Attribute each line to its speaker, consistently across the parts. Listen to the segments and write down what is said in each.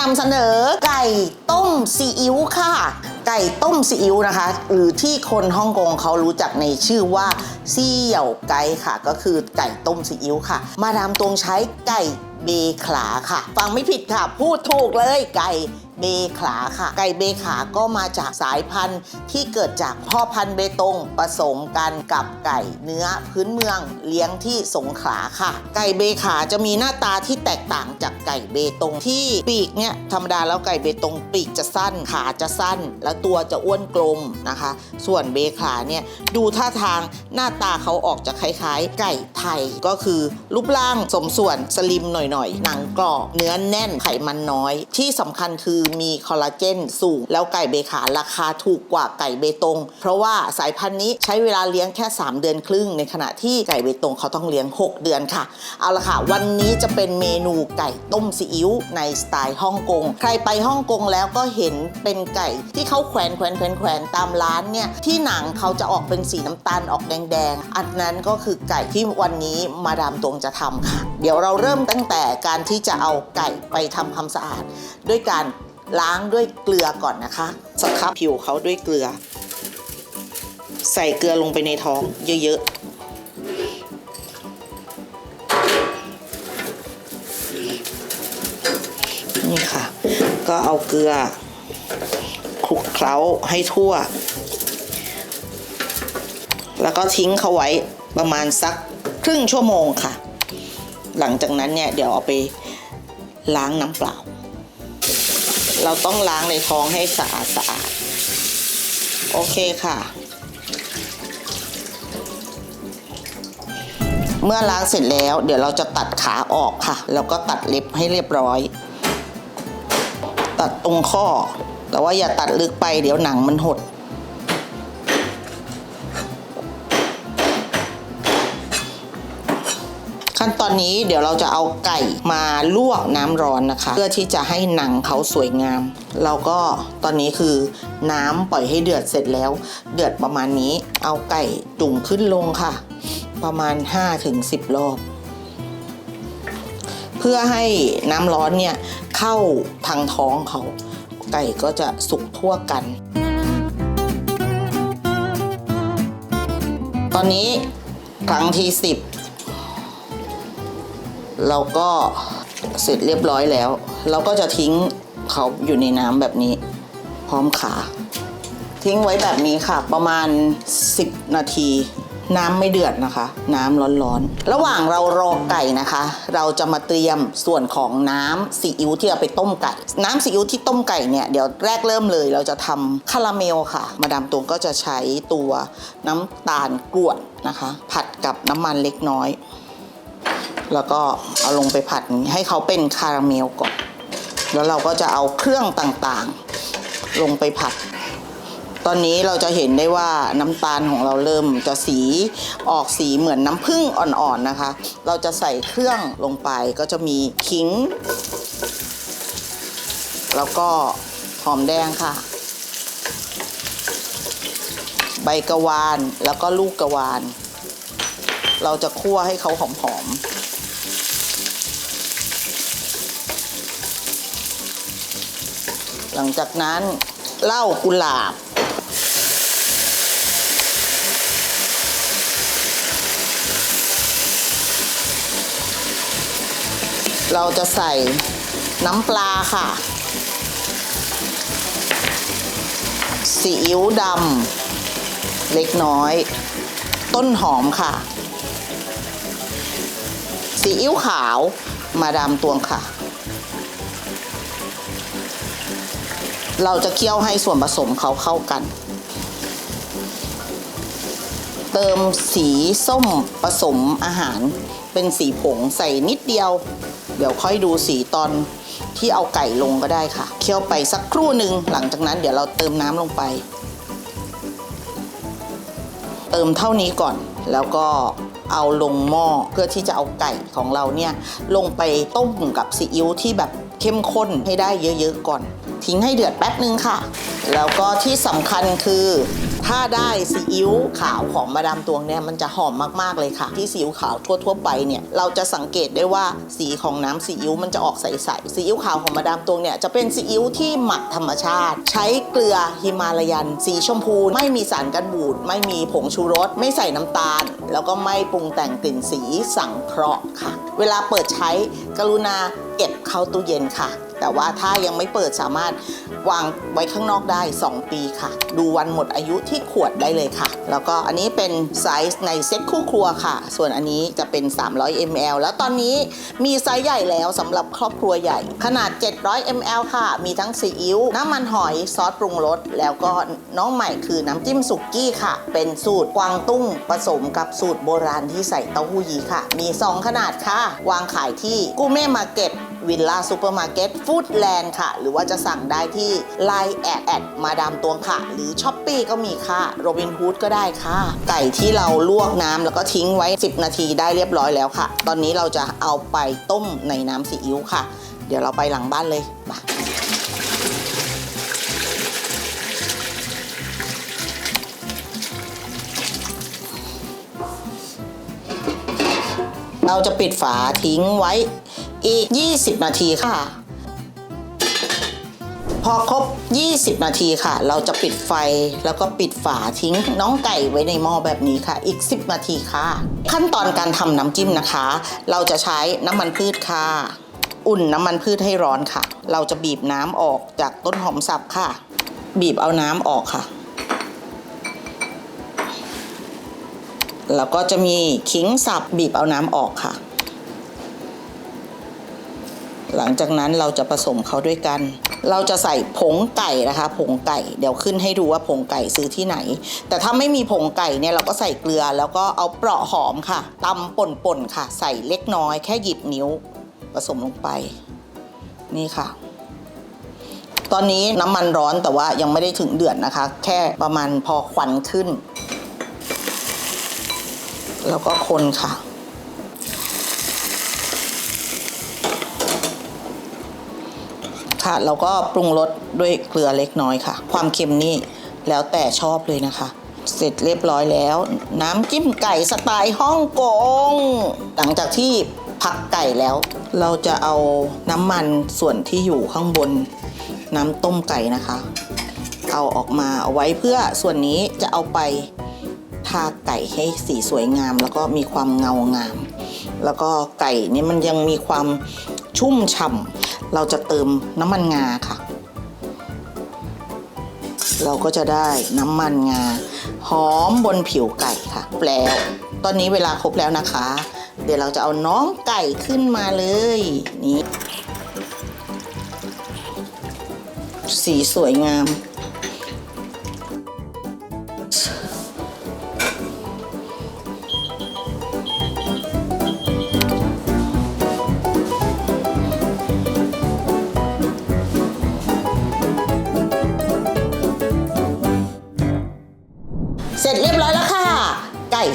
Speaker 1: นำเสนอไก่ต้มซีอิ๊วค่ะ ไก่ต้มซีอิ๊วนะคะ หรือที่คนฮ่องกงเขารู้จักในชื่อว่าซี่เหย่าไก่ค่ะ ก็คือไก่ต้มซีอิ๊วค่ะ มาดามตวงใช้ไก่เบขลาค่ะ ฟังไม่ผิดค่ะ พูดถูกเลยไก่เบขาค่ะ ไก่เบขาก็มาจากสายพันธุ์ที่เกิดจากพ่อพันธุ์เบตงผสมกันกับไก่เนื้อพื้นเมืองเลี้ยงที่สงขลาค่ะ ไก่เบขาจะมีหน้าตาที่แตกต่างจากไก่เบตงที่ปีกเนี่ยธรรมดาแล้วไก่เบตงปีกจะสั้นขาจะสั้น แล้วตัวจะอ้วนกลมนะคะ ส่วนเบขาเนี่ยดูท่าทางหน้าตาเขาออกจะคล้ายๆ ไก่ไทยก็คือรูปร่างสมส่วนสลิมหน่อยๆหนังกรอบเนื้อแน่นไขมันน้อย ที่สำคัญคือมีคอลลาเจนสูง แล้วไก่เบขาราคาถูกกว่าไก่เบตง เพราะว่าสายพันธุ์นี้ใช้เวลาเลี้ยงแค่ 3 เดือนครึ่ง ในขณะที่ไก่เบตงเขาต้องเลี้ยง 6 เดือนค่ะ เอาละค่ะ วันนี้จะเป็นเมนูไก่ต้มซีอิ๊วในสไตล์ฮ่องกง ใครไปฮ่องกงแล้วก็เห็นเป็นไก่ที่เขาแขวนแขวนแขวนแขวนตามร้านเนี่ยที่หนังเขาจะออกเป็นสีน้ำตาลออกแดงๆ อันนั้นก็คือไก่ที่วันนี้มาดามตวงจะทำค่ะ เดี๋ยวเราเริ่มตั้งแต่การที่จะเอาไก่ไปทำความสะอาด ด้วยการ ล้างด้วยเกลือก่อนนะคะ สครับผิวเขาด้วยเกลือ ใส่เกลือลงไปในท้อง เยอะๆ นี่ค่ะ ก็เอาเกลือคลุกเคล้าให้ทั่ว แล้วก็ทิ้งเขาไว้ประมาณสักครึ่งชั่วโมงค่ะ หลังจากนั้นเนี่ย เดี๋ยวเอาไปล้างน้ำเปล่า เราต้องล้างในท้องให้สะอาดสะอาด โอเคค่ะ เมื่อล้างเสร็จแล้ว เดี๋ยวเราจะตัดขาออกค่ะ แล้วก็ตัดเล็บให้เรียบร้อย ตัดตรงข้อ แต่ว่าอย่าตัดลึกไปเดี๋ยวหนังมันหด อนนี้เดี๋ยวเราจะเอาไก่มาลวกน้ำร้อนนะคะ เพื่อที่จะให้หนังเขาสวยงาม เราก็ตอนนี้คือน้ำปล่อยให้เดือดเสร็จแล้ว เดือดประมาณนี้ เอาไก่จุ่มขึ้นลงค่ะ ประมาณ 5-10 รอบ เพื่อให้น้ำร้อนเนี่ยเข้าทางท้องเขา ไก่ก็จะสุกทั่วกันตอนนี้ครั้งที่ 10 เราก็เสร็จเรียบร้อยแล้ว เราก็จะทิ้งเขาอยู่ในน้ำแบบนี้ พร้อมขา ทิ้งไว้แบบนี้ค่ะ ประมาณ 10 นาที น้ำไม่เดือดนะคะ น้ำร้อนๆ ระหว่างเรารอไก่นะคะ เราจะมาเตรียมส่วนของน้ำซีอิ๊วที่เราไปต้มไก่ น้ำซีอิ๊วที่ต้มไก่เนี่ยเดี๋ยวแรกเริ่มเลย เราจะทำคาราเมลค่ะ มาดามตวงก็จะใช้ตัวน้ำตาลกรวดนะคะ ผัดกับน้ำมันเล็กน้อย แล้วก็เอาลงไปผัดให้เขาเป็นคาราเมลก่อน แล้วเราก็จะเอาเครื่องต่างๆ ลงไปผัด ตอนนี้เราจะเห็นได้ว่าน้ำตาลของเราเริ่มจะสีออกสีเหมือนน้ำผึ้งอ่อนๆนะคะ เราจะใส่เครื่องลงไปก็จะมีขิง แล้วก็หอมแดงค่ะใบกะวานแล้วก็ลูกกะวาน เราจะคั่วให้เขาหอมๆ หลังจากนั้นเหล้ากุหลาบ เราจะใส่น้ำปลาค่ะซีอิ๊วดำเล็กน้อย ต้นหอมค่ะซีอิ๊วขาวมาดามตวงค่ะ เราจะเคี่ยวให้ส่วนผสมเขาเข้ากัน เติมสีส้มผสมอาหาร เป็นสีผงใส่นิดเดียว เดี๋ยวค่อยดูสีตอนที่เอาไก่ลงก็ได้ค่ะ เคี่ยวไปสักครู่หนึ่งหลังจากนั้นเดี๋ยวเราเติมน้ำลงไป เติมเท่านี้ก่อนแล้วก็เอาลงหม้อเพื่อที่จะเอาไก่ของเราเนี่ยลงไปต้มกับซีอิ๊วที่แบบ เข้มข้นให้ได้เยอะๆก่อน ทิ้งให้เดือดแป๊บนึงค่ะ แล้วก็ที่สำคัญคือถ้าได้ซีอิ๊วขาวของมาดามตวงเนี่ยมันจะหอมมากๆเลยค่ะ ที่ซีอิ๊วขาวทั่วๆไปเนี่ยเราจะสังเกตได้ว่าสีของน้ำซีอิ๊วมันจะออกใสๆซีอิ๊วขาวของมาดามตวงเนี่ยจะเป็นซีอิ๊วที่หมักธรรมชาติ ใช้เกลือฮิมาลายัน สีชมพู ไม่มีสารกันบูด ไม่มีผงชูรส ไม่ใส่น้ำตาล แล้วก็ไม่ปรุงแต่งกลิ่นสีสังเคราะห์ค่ะ เวลาเปิดใช้กรุณา เก็บเข้าตู้เย็นค่ะ แต่ว่าถ้ายังไม่เปิดสามารถวางไว้ข้างนอกได้ 2 ปีค่ะ ดูวันหมดอายุที่ขวดได้เลยค่ะ แล้วก็อันนี้เป็นไซส์ในเซ็ตคู่ครัวค่ะ ส่วนอันนี้จะเป็น 300 ml แล้วตอนนี้มีไซส์ใหญ่แล้วสำหรับครอบครัวใหญ่ ขนาด 700 ml ค่ะ มีทั้งซีอิ๊วน้ำมันหอยซอสปรุงรสแล้วก็น้องใหม่คือน้ำจิ้มสุกี้ค่ะ เป็นสูตรกวางตุ้งผสมกับสูตรโบราณที่ใส่เต้าหู้ยี้ค่ะ มี 2 ขนาดค่ะ วางขายที่กูเม่มาเก็ต วิลล่าซูเปอร์มาร์เก็ตฟู้ดแลนด์ค่ะ หรือว่าจะสั่งได้ที่ Line แอดแอดมาดามตวงค่ะ หรือช้อปปีก็มีค่ะโรบินฮูดก็ได้ค่ะ ไก่ที่เราลวกน้ำแล้วก็ทิ้งไว้ 10 นาทีได้เรียบร้อยแล้วค่ะ ตอนนี้เราจะเอาไปต้มในน้ำซีอิ๊วค่ะ เดี๋ยวเราไปหลังบ้านเลยไปเราจะปิดฝาทิ้งไว้ อีก 20 นาทีค่ะ พอครบ 20 นาทีค่ะ เราจะปิดไฟแล้วก็ปิดฝาทิ้งน้องไก่ไว้ในหม้อแบบนี้ค่ะ อีก 10 นาทีค่ะ ขั้นตอนการทำน้ำจิ้มนะคะ เราจะใช้น้ำมันพืชค่ะ อุ่นน้ำมันพืชให้ร้อนค่ะ เราจะบีบน้ำออกจากต้นหอมสับค่ะ บีบเอาน้ำออกค่ะแล้วก็จะมีขิงสับบีบเอาน้ำออกค่ะ หลังจากนั้นเราจะผสมเขาด้วยกัน เราจะใส่ผงไก่นะคะ ผงไก่เดี๋ยวขึ้นให้ดูว่าผงไก่ซื้อที่ไหน แต่ถ้าไม่มีผงไก่เนี่ยเราก็ใส่เกลือแล้วก็เอาเปราะหอมค่ะตำป่นๆค่ะ ใส่เล็กน้อยแค่หยิบนิ้วผสมลงไป นี่ค่ะ ตอนนี้น้ำมันร้อนแต่ว่ายังไม่ได้ถึงเดือดนะคะ แค่ประมาณพอควันขึ้น แล้วก็คนค่ะ ค่ะเราก็ปรุงรสด้วยเกลือเล็กน้อยค่ะ ความเค็มนี่แล้วแต่ชอบเลยนะคะ เสร็จเรียบร้อยแล้ว น้ำจิ้มไก่สไตล์ฮ่องกงหลังจากที่พักไก่แล้ว เราจะเอาน้ำมันส่วนที่อยู่ข้างบน น้ำต้มไก่นะคะ เอาออกมาเอาไว้เพื่อส่วนนี้จะเอาไปทาไก่ให้สีสวยงาม แล้วก็มีความเงางาม แล้วก็ไก่นี่มันยังมีความชุ่มฉ่ำ เราจะเติมน้ำมันงาค่ะ เราก็จะได้น้ำมันงาหอมบนผิวไก่ค่ะแล้ว ตอนนี้เวลาครบแล้วนะคะ เดี๋ยวเราจะเอาน้องไก่ขึ้นมาเลยนี่สีสวยงาม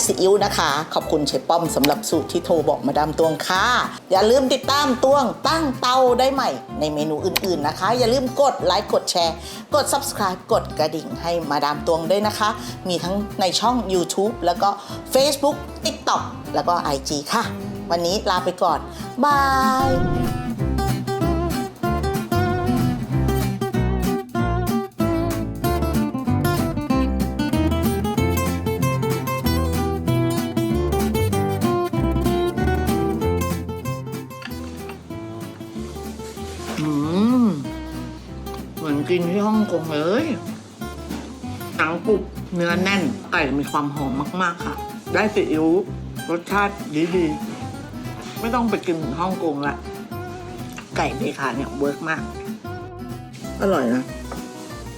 Speaker 1: ซีอิ๊วนะคะ ขอบคุณเชฟป้อมสำหรับสูตรที่โทรบอกมาดามตวงค่ะ อย่าลืมติดตามตวงตั้งเตาได้ใหม่ ในเมนูอื่นๆนะคะ อย่าลืมกดไลค์กดแชร์ กด subscribe กดกระดิ่งให้มาดามตวงด้วยนะคะ มีทั้งในช่อง YouTube แล้วก็ Facebook TikTok แล้วก็ IG ค่ะ วันนี้ลาไปก่อนบาย นกินที่ฮ่องกงเลยหนังกรุบเนื้อแน่น ไก่มีความหอมมาก ๆ ค่ะ ได้ซีอิ๊วรสชาติดีๆ ไม่ต้องไปกินฮ่องกงละ ไก่เบคาเนี่ยเวิร์กมาก อร่อยนะ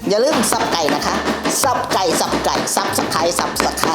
Speaker 1: อย่าลืมสับไก่นะคะ สับไก่ สับไก่ สับสไครสับสไคร